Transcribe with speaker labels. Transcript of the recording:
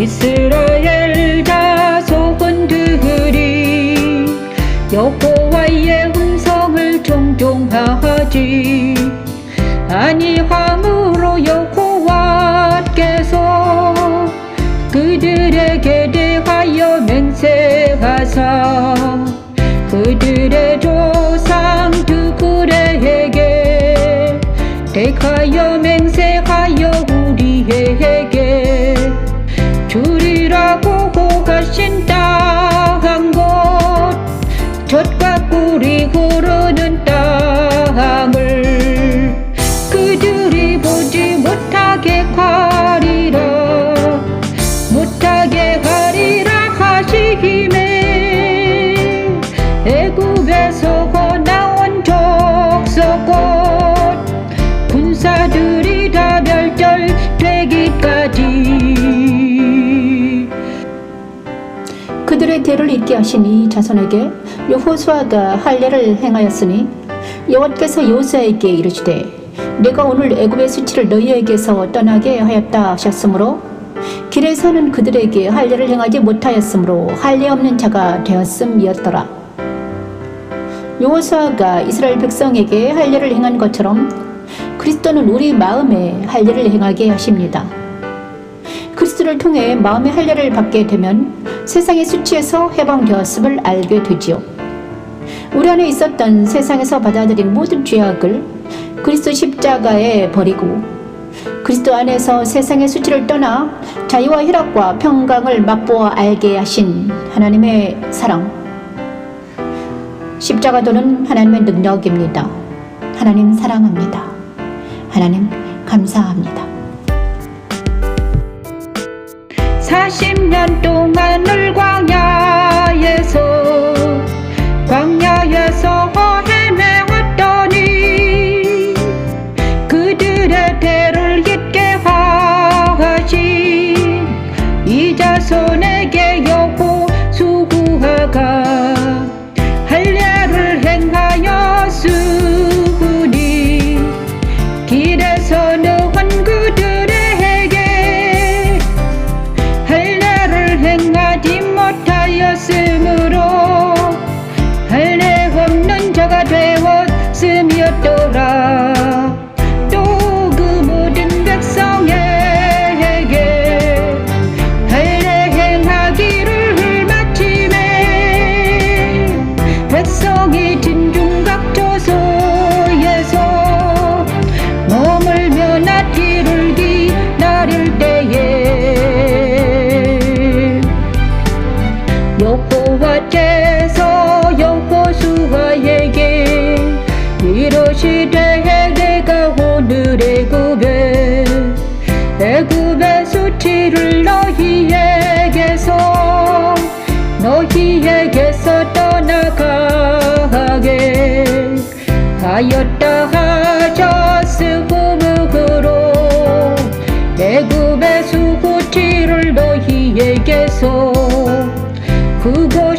Speaker 1: 이스라엘 자손들이 여호와의 음성을 종종하지. 아니 함으로 여호와께서 그들에게 대하여 맹세하사. 그들의 조상 두그레에게 대하여 맹세 꿀이 흐르는 땅을 그들이 보지 못하게 하리라 못하게 하리라 하시기에 애굽에서
Speaker 2: 그들의 대를 잇게 이 자손에게 여호수아가 할례를 행하였으니 여호와께서 요수아에게 이르시되 내가 오늘 애굽의 수치를 너희에게서 떠나게 하였다 하셨으므로 길에 서는 그들에게 할례를 행하지 못하였으므로 할례 없는 자가 되었음이었더라 여호수아가 이스라엘 백성에게 할례를 행한 것처럼 그리스도는 우리 마음에 할례를 행하게 하십니다. 그리스도를 통해 마음의 할례를 받게 되면 세상의 수치에서 해방되었음을 알게 되지요. 우리 안에 있었던 세상에서 받아들인 모든 죄악을 그리스도 십자가에 버리고 그리스도 안에서 세상의 수치를 떠나 자유와 희락과 평강을 맛보아 알게 하신 하나님의 사랑. 십자가도는 하나님의 능력입니다. 하나님 사랑합니다. 하나님 감사합니다.
Speaker 1: 사십년 도. to do. 不过